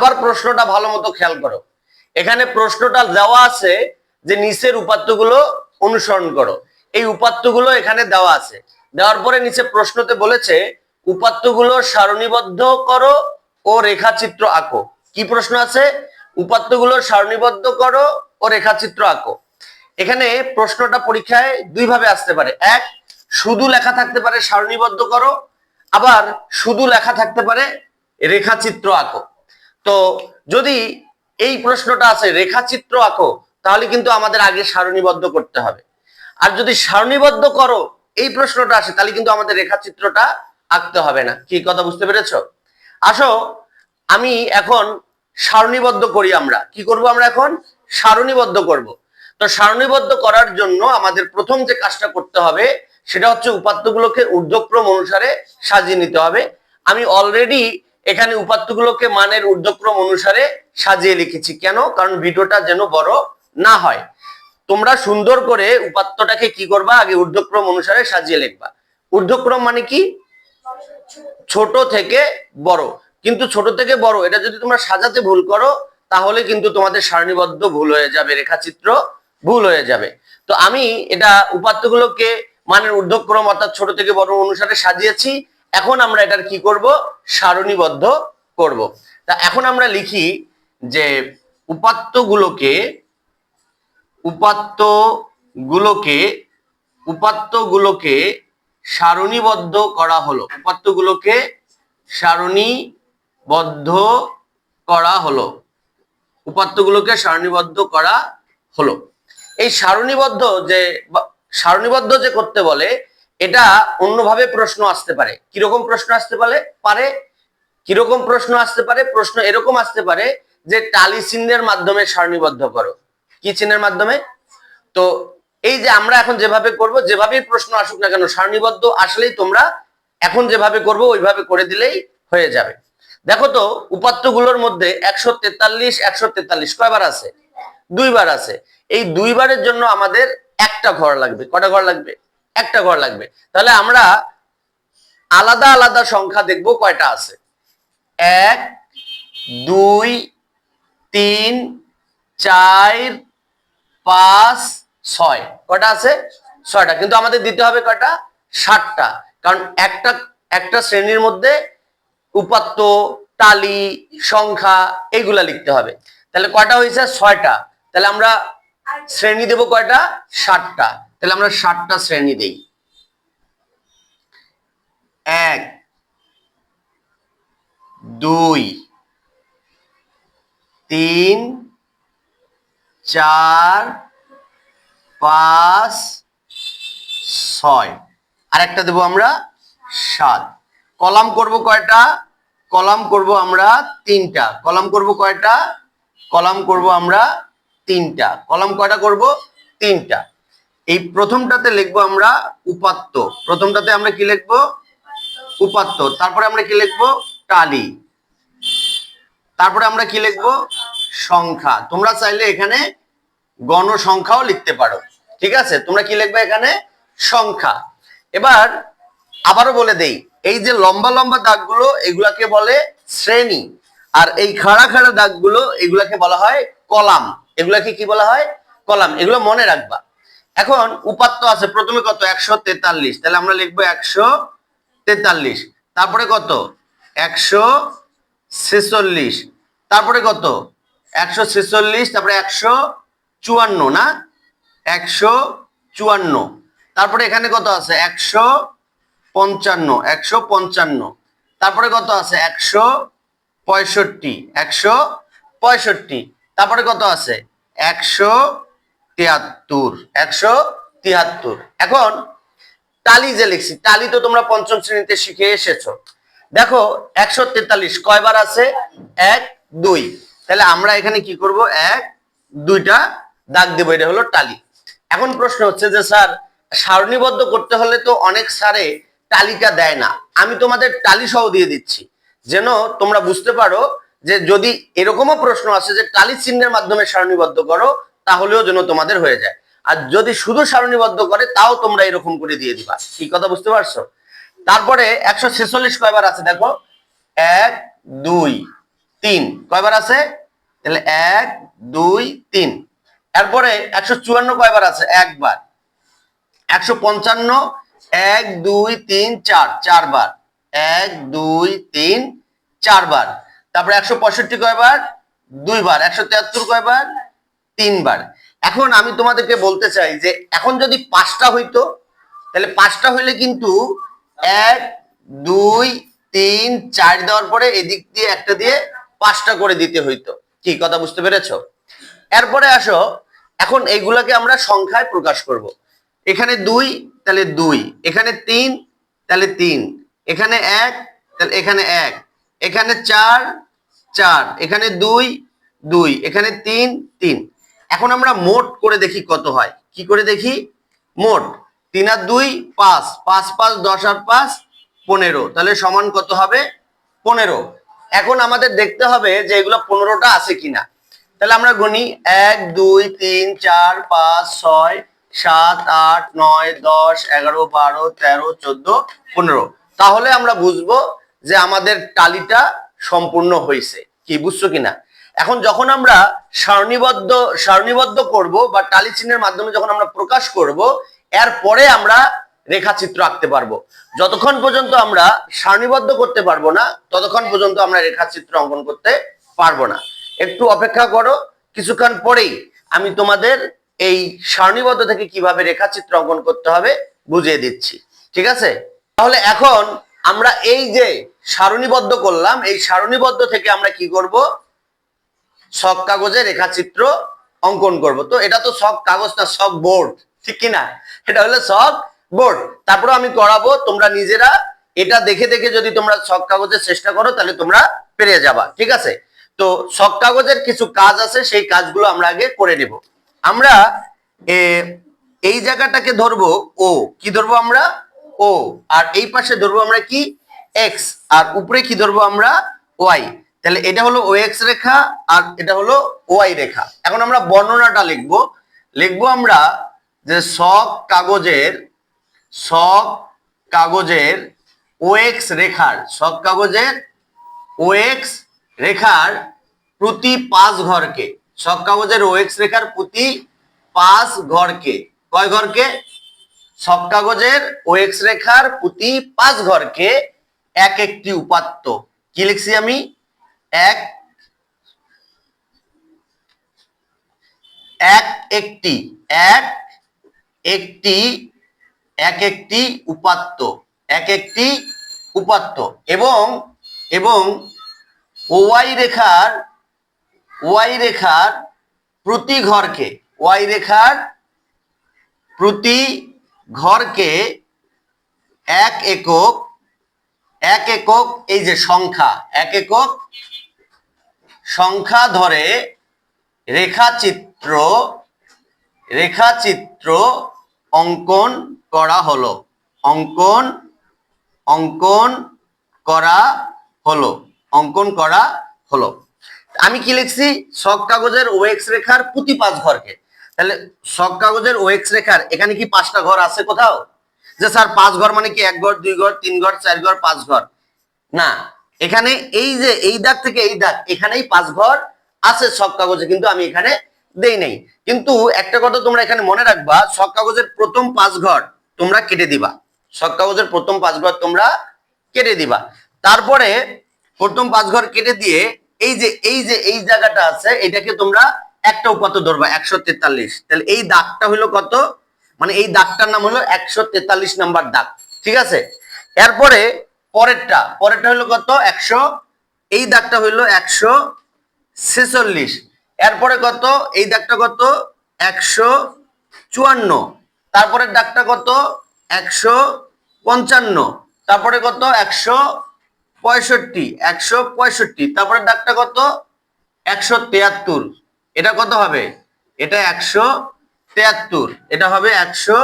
আবার প্রশ্নটা ভালো মতো খেয়াল করো। এখানে প্রশ্নটা দেওয়া আছে যে নিচের উপাত্তগুলো অনুসরণ করো। এই উপাত্তগুলো এখানে দেওয়া আছে। দেওয়ার পরে নিচে প্রশ্নতে বলেছে, উপাত্তগুলো সারণীবদ্ধ করো ও রেখাচিত্র আঁকো। কি প্রশ্ন আছে? উপাত্তগুলো সারণীবদ্ধ করো ও রেখাচিত্র আঁকো। এখানে প্রশ্নটা পরীক্ষায় দুই ভাবে আসতে পারে। এক, শুধু লেখা থাকতে পারে সারণীবদ্ধ করো। আবার শুধু লেখা থাকতে পারে রেখাচিত্র আঁকো। তো যদি এই প্রশ্নটা আছে, রেখাচিত্র আঁকো, তাহলে কিন্তু আমাদের আগে সারণীবদ্ধ করতে হবে। আর যদি সারণীবদ্ধ করো, এই প্রশ্নটা আসে, তাহলে কিন্তু আমাদের রেখাচিত্রটা আঁকতে হবে না। কি কথা বুঝতে পেরেছ? আসো, আমি এখন সারণীবদ্ধ করি আমরা। কি করব আমরা এখন? সারণীবদ্ধ করব। তো সারণীবদ্ধ করার জন্য আমাদের প্রথম যে কাজটা করতে হবে, সেটা হচ্ছে উপাত্তগুলোকে ঊর্ধ্বক্রম অনুসারে সাজিয়ে নিতে হবে। আমি অলরেডি এখানে উপাত্তগুলোকে মানের ঊর্ধ্বক্রম অনুসারে সাজিয়ে লিখেছি। কেন? কারণ ভিডিওটা যেন বড় না হয়। তোমরা সুন্দর করে উপাত্তটাকে কি করবা? আগে ঊর্ধ্বক্রম অনুসারে সাজিয়ে লিখবা। ঊর্ধ্বক্রম মানে কি? ছোট থেকে বড়। কিন্তু ছোট থেকে বড়, এটা যদি তোমরা সাজাতে ভুল করো, তাহলে কিন্তু তোমাদের সারণীবদ্ধ ভুল হয়ে যাবে, রেখাচিত্র ভুল হয়ে যাবে। তো আমি এটা উপাত্তগুলোকে মানের ঊর্ধ্বক্রম অর্থাৎ ছোট থেকে বড় অনুসারে সাজিয়েছি। এখন আমরা এটার কি করব? সারণীবদ্ধ করব। তা এখন আমরা লিখি যে উপাত্তগুলোকে উপাত্তগুলোকে উপাত্তগুলোকে সারণীবদ্ধ করা হলো। উপাত্তগুলোকে সারণীবদ্ধ করা হলো। উপাত্তগুলোকে সারণীবদ্ধ করা হলো। এই সারণীবদ্ধ যে সারণীবদ্ধ যে করতে বলে এটা অন্যভাবে প্রশ্ন আসতে পারে। কীরকম প্রশ্ন আসতে পারে? পারে। কীরকম প্রশ্ন আসতে পারে? প্রশ্ন এরকম আসতে পারে যে টালি চিহ্নের মাধ্যমে সারণীবদ্ধ করো। কি চিহ্নের মাধ্যমে? তো এই যে আমরা এখন যেভাবে করব, যেভাবেই প্রশ্ন আসুক না কেন, সারণীবদ্ধ আসলেই তোমরা এখন যেভাবে করব, ওইভাবে করে দিলেই হয়ে যাবে। দেখো তো, উপাত্তগুলোর মধ্যে একশো তেতাল্লিশ একশো তেতাল্লিশ কয়বার আছে? দুইবার আছে। এই দুইবারের জন্য আমাদের একটা ঘর লাগবে। কটা ঘর লাগবে? একটা ঘর লাগবে। তাহলে আমরা আলাদা আলাদা সংখ্যা দেখব কয়টা আছে। এক, দুই, তিন, চার, পাঁচ, ছয়। কটা আছে? ছয়টা। কিন্তু আমাদের দিতে হবে কয়টা? ষাটটা কারণ একটা একটা শ্রেণির মধ্যে উপাত্ত টালি সংখ্যা এইগুলা লিখতে হবে। তাহলে কয়টা হয়েছে? ছয়টা। তাহলে আমরা শ্রেণি দেব কয়টা? ষাটটা তাহলে আমরা ষাটটা শ্রেণি দেই। এক, দুই, তিন, চার, পাঁচ, ছয়। আরেকটা দেবো আমরা সাত। কলাম করব কয়টা? কলাম করব আমরা তিনটা। কলাম করব কয়টা? কলাম করব আমরা তিনটা। কলাম কয়টা করব? তিনটা। এই প্রথমটাতে লিখব আমরা উপাত্ত। প্রথমটাতে আমরা কি লিখব? উপাত্ত। তারপরে আমরা কি লিখব? টালি। তারপরে আমরা কি লিখব? সংখ্যা। তোমরা চাইলে এখানে গণসংখ্যাও লিখতে পারো। ঠিক আছে? তোমরা কি লিখবে এখানে? সংখ্যা। এবার আবারও বলে দেই, এই যে লম্বা লম্বা দাগগুলো, এগুলাকে বলে শ্রেণি। আর এই খাড়া খাড়া দাগগুলো, এগুলাকে বলা হয় কলাম। এগুলাকে কি বলা হয়? কলাম। এগুলো মনে রাখবা। এখন উপাত্ত আছে, প্রথমে কত? একশো তেতাল্লিশ। তাহলে আমরা লিখব একশো তেতাল্লিশ। তারপরে কত? একশো ছেচল্লিশ। তারপরে কত? একশো ছেচল্লিশ, তারপরে একশো চুয়ান্ন, না? একশো চুয়ান্ন। তারপরে এখানে কত আছে? একশো পঞ্চান্ন একশো পঞ্চান্ন। তারপরে কত আছে? একশো পঁয়ষট্টি একশো পঁয়ষট্টি। তারপরে কত আছে? একশো তিয়াত্তর একশো তিয়াত্তর এখন টালি যে লিখছি, টালি তো তোমরা পঞ্চম শ্রেণীতে শিখে এসেছ। দেখো, একশো তেতাল্লিশ কয়বার আছে? এক, দুই। তাহলে আমরা এখানে কি করব? এক, দুইটা দাগ দেবো, এটা হলো টালি। এখন প্রশ্ন হচ্ছে যে, স্যার, সারণীবদ্ধ করতে হলে তো অনেক স্যারে টালিটা দেয় না। আমি তোমাদের টালি সহ দিয়ে দিচ্ছি। যেন তোমরা বুঝতে পারো যে, যদি এরকমও প্রশ্ন আসে যে, টালি চিহ্নের মাধ্যমে সারণীবদ্ধ করো তাহলেও যেন তোমাদের হয়ে যায়। আর যদি শুধু সারণীবদ্ধ করে, তাও তোমরা এরকম করে দিয়ে দিবা। কি কথা বুঝতে পারছ? তারপরে একশো ছেচল্লিশ কয়বার আছে? দেখো, এক, দুই, তিন। কয়বার আছে? তাহলে এক, দুই, তিন। এরপরে একশো চুয়ান্ন কয়বার আছে? একবার। একশো পঞ্চান্ন, এক, দুই, তিন, চার। চারবার। এক, দুই, তিন, চারবার। তারপরে একশো পঁয়ষট্টি কয়বার? দুইবার। একশো তিয়াত্তর কয়বার? তিনবার। এখন আমি তোমাদেরকে বলতে চাই যে, এখন যদি পাঁচটা হইতো, তাহলে পাঁচটা হইলে কিন্তু এক, দুই, তিন, চার দেওয়ার পরে এদিক দিয়ে একটা দিয়ে পাঁচটা করে দিতে হইতো। কি, কথা বুঝতে পেরেছ? এরপরে আসো, এখন এইগুলাকে আমরা সংখ্যায় প্রকাশ করব। এখানে দুই, তাহলে দুই। এখানে তিন, তাহলে তিন। এখানে এক, তাহলে এখানে এক। এখানে চার চার। এখানে দুই দুই। এখানে তিন তিন। এখন আমরা মোট করে দেখি কত হয়। কি করে দেখি? মোট তিন আর দুই, পাঁচ। পাঁচ পাঁচ, দশ আর পাঁচ, পনেরো। তাহলে সমান কত হবে? পনেরো। এখন আমাদের দেখতে হবে যে এগুলো পনেরোটা আছে কিনা। তাহলে আমরা গণি এক, দুই, তিন, চার, পাঁচ, ছয়, সাত, আট, নয়, দশ, এগারো, বারো, তেরো, চোদ্দ, পনেরো। তাহলে আমরা বুঝব যে আমাদের টালিটা সম্পূর্ণ হয়েছে কি, বুঝছ কিনা? এখন যখন আমরা সারণীবদ্ধ সারণীবদ্ধ করব বা টালি চিহ্নের মাধ্যমে যখন আমরা প্রকাশ করব, এরপরে আমরা রেখাচিত্র আঁকতে পারব। যতক্ষণ পর্যন্ত আমরা সারণীবদ্ধ করতে পারব না, ততক্ষণ পর্যন্ত আমরা রেখাচিত্র অঙ্কন করতে পারব না। একটু অপেক্ষা করো, কিছুক্ষণ পরেই আমি তোমাদের এই সারণীবদ্ধ থেকে কীভাবে রেখাচিত্র অঙ্কন করতে হবে বুঝিয়ে দিচ্ছি। ঠিক আছে? তাহলে এখন আমরা এই যে সারণীবদ্ধ করলাম, এই সারণীবদ্ধ থেকে আমরা কি করব? শখ কাগজে রেখাচিত্র অঙ্কন করব। তো এটা তো শখ কাগজ না শখ বোর্ড, ঠিক কিনা এটা হলো শখ বোর্ড। তারপরে আমি করাবো, তোমরা নিজেরা এটা দেখে দেখে যদি তোমরা শখ কাগজের চেষ্টা করো, তাহলে তোমরা পেরে যাবা, ঠিক আছে? তো শখ কাগজের কিছু কাজ আছে, সেই কাজগুলো আমরা আগে করে নেব। আমরা এই জায়গাটাকে ধরবো ও, কি ধরবো আমরা? ও, আর এই পাশে ধরবো আমরা কি? এক্স, আর উপরে কি ধরবো আমরা? ওয়াই। তাহলে এটা হলো ও এক্স রেখা আর এটা হলো ওয়াই রেখা। এখন আমরা বর্ণনাটা লিখব। লিখব আমরা যে সব কাগজের সব কাগজের ওএক্স রেখার, সব কাগজের ওএক্স রেখার প্রতি পাঁচ ঘরকে, সব কাগজের ওএক্স রেখার প্রতি পাঁচ ঘরকে, কয় ঘরকে? সব কাগজের ওএক্স রেখার প্রতি পাঁচ ঘরকে এক একটি উপাত্ত। কি লিখছি আমি? এক এক একটি এক একটি এক একটি উপাত্ত, এক একটি উপাত্ত এবং এবং ওয়াই রেখার ওয়াই রেখার প্রতি ঘরকে, ওয়াই রেখার প্রতি ঘরকে এক একক এক একক এই যে সংখ্যা, এক একক সংখ্যা ধরে রেখাচিত্র রেখাচিত্র অঙ্কন করা হলো। অঙ্কন অঙ্কন করা হলো। অঙ্কন করা হলো। আমি কি লিখছি? শখ কাগজের ওএক্স রেখার প্রতি পাঁচ ঘরকে। তাহলে শখ কাগজের ওএক্স রেখার এখানে কি পাঁচটা ঘর আছে কোথাও? যে স্যার, পাঁচ ঘর মানে কি এক ঘর, দুই ঘর, তিন ঘর, চার ঘর, পাঁচ ঘর? না। এখানে এই যে, এই দাগ থেকে এই দাগ, এখানেই পাঁচ ঘর আছে সব কাগজে, কিন্তু আমি এখানে দেই নাই। কিন্তু একটা কথা তোমরা এখানে মনে রাখবা, সব কাগজের প্রথম পাঁচ ঘর তোমরা কেটে দিবা। সব কাগজের প্রথম পাঁচ ঘর তোমরা কেটে দিবা। তারপরে প্রথম পাঁচ ঘর কেটে দিয়ে এই যে এই যে, এই জায়গাটা আছে, এটাকে তোমরা একটা উপাত্ত ধরবা, একশো তেতাল্লিশ। তাহলে এই দাগটা হলো কত? মানে এই দাগটার নাম হলো একশো তেতাল্লিশ নাম্বার দাগ। ঠিক আছে? এরপরে পরেরটা পরেরটা হলো কত? একশো। এই দাগটা হইল একশো ছেচল্লিশ। এরপরে কত? এই দাগটা কত? একশো চুয়ান্ন। তারপরের দাগটা কত? একশো পঞ্চান্ন। তারপরে কত? একশো পঁয়ষট্টি। একশো পঁয়ষট্টি। তারপরে দাগটা কত? একশো তেয়াত্তর। এটা কত হবে? এটা একশো তেয়াত্তর। এটা হবে একশো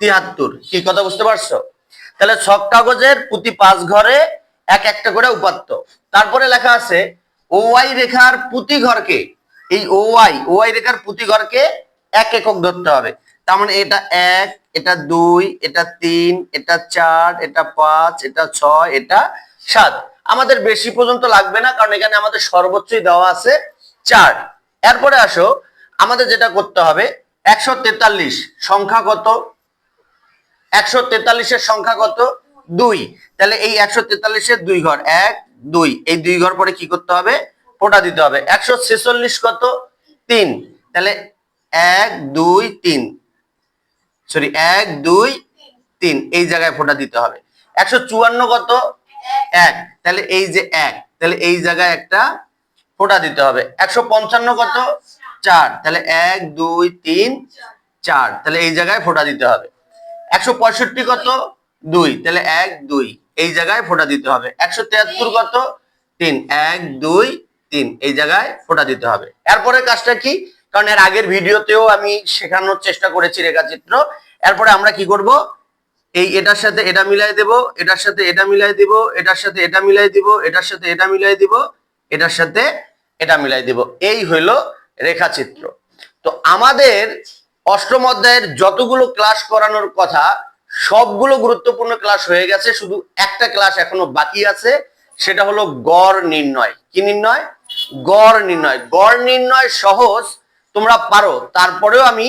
তিয়াত্তর। কি কথা বুঝতে পারছ? তাহলে ছক কাগজের প্রতি পাঁচ ঘরে এক একটা করে উপাত্ত। তারপরে লেখা আছে ওয়াই রেখার প্রতি ঘরকে, এই ওয়াই ওয়াই রেখার প্রতি ঘরকে এক একক ধরতে হবে। তার মানে এটা এক, এটা দুই, এটা তিন, এটা চার, এটা পাঁচ, এটা ছয়, এটা সাত। আমাদের বেশি পর্যন্ত লাগবে না, কারণ এখানে আমাদের সর্বোচ্চই দেওয়া আছে চার। এরপরে আসো, আমাদের যেটা করতে হবে, একশো তেতাল্লিশ, সংখ্যা কত? একশো তেতাল্লিশের সংখ্যা কত? দুই। তাহলে এই একশো তেতাল্লিশের দুই ঘর, এক, দুই। এই দুই ঘর পরে কি করতে হবে? ফোটা দিতে হবে। একশো ছেচল্লিশ কত? তিন। তাহলে এক, দুই, তিন। সরি, এক, দুই, তিন। এই জায়গায় ফোটা দিতে হবে। একশো চুয়ান্ন কত? এক। তাহলে এই যে এক, তাহলে এই জায়গায় একটা ফোটা দিতে হবে। একশো পঞ্চান্ন কত? চার। তাহলে এক, দুই, তিন, চার। তাহলে এই জায়গায় ফোটা দিতে হবে। একশো পঁয়ষট্টি কত? দুই। তাহলে এক, দুই। এই জায়গায় ফোটা দিতে হবে। একশো তিয়াত্তর কত? তিন। এক, দুই, তিন। এই জায়গায় ফোটা দিতে হবে। এরপরে কাজটা কি? কারণ এর আগের ভিডিওতেও আমি শেখানোর চেষ্টা করেছি রেখাচিত্র। এরপরে আমরা কি করব? এই এটার সাথে এটা মিলাই দেব, এটার সাথে এটা মিলাই দিব, এটার সাথে এটা মিলাই দিব, এটার সাথে এটা মিলাই দিব, এটার সাথে এটা মিলাই দিব। এই হইল রেখাচিত্র। তো আমাদের অষ্টম অধ্যায়ের যতগুলো ক্লাস করানোর কথা, সবগুলো গুরুত্বপূর্ণ ক্লাস হয়ে গেছে। শুধু একটা ক্লাস এখনও বাকি আছে, সেটা হলো গড় নির্ণয়। কি নির্ণয়? গড় নির্ণয়। গড় নির্ণয় সহজ, তোমরা পারো। তারপরেও আমি,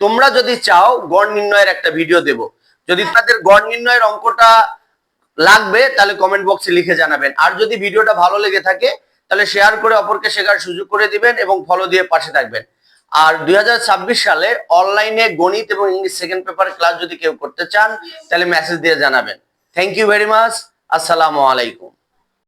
তোমরা যদি চাও, গড় নির্ণয়ের একটা ভিডিও দেব। যদি তাদের গড় নির্ণয়ের অঙ্কটা লাগবে, তাহলে কমেন্ট বক্সে লিখে জানাবেন। আর যদি ভিডিওটা ভালো লেগে থাকে, তাহলে শেয়ার করে অপরকে শেখার সুযোগ করে দিবেন এবং ফলো দিয়ে পাশে থাকবেন। আর দুই হাজার ছাব্বিশ সালে অনলাইনে গণিত এবং ইংলিশ সেকেন্ড পেপার ক্লাস যদি কেউ করতে চান, তাহলে মেসেজ দিয়ে জানাবেন। থ্যাংক ইউ ভেরি মাচ আসসালামু আলাইকুম।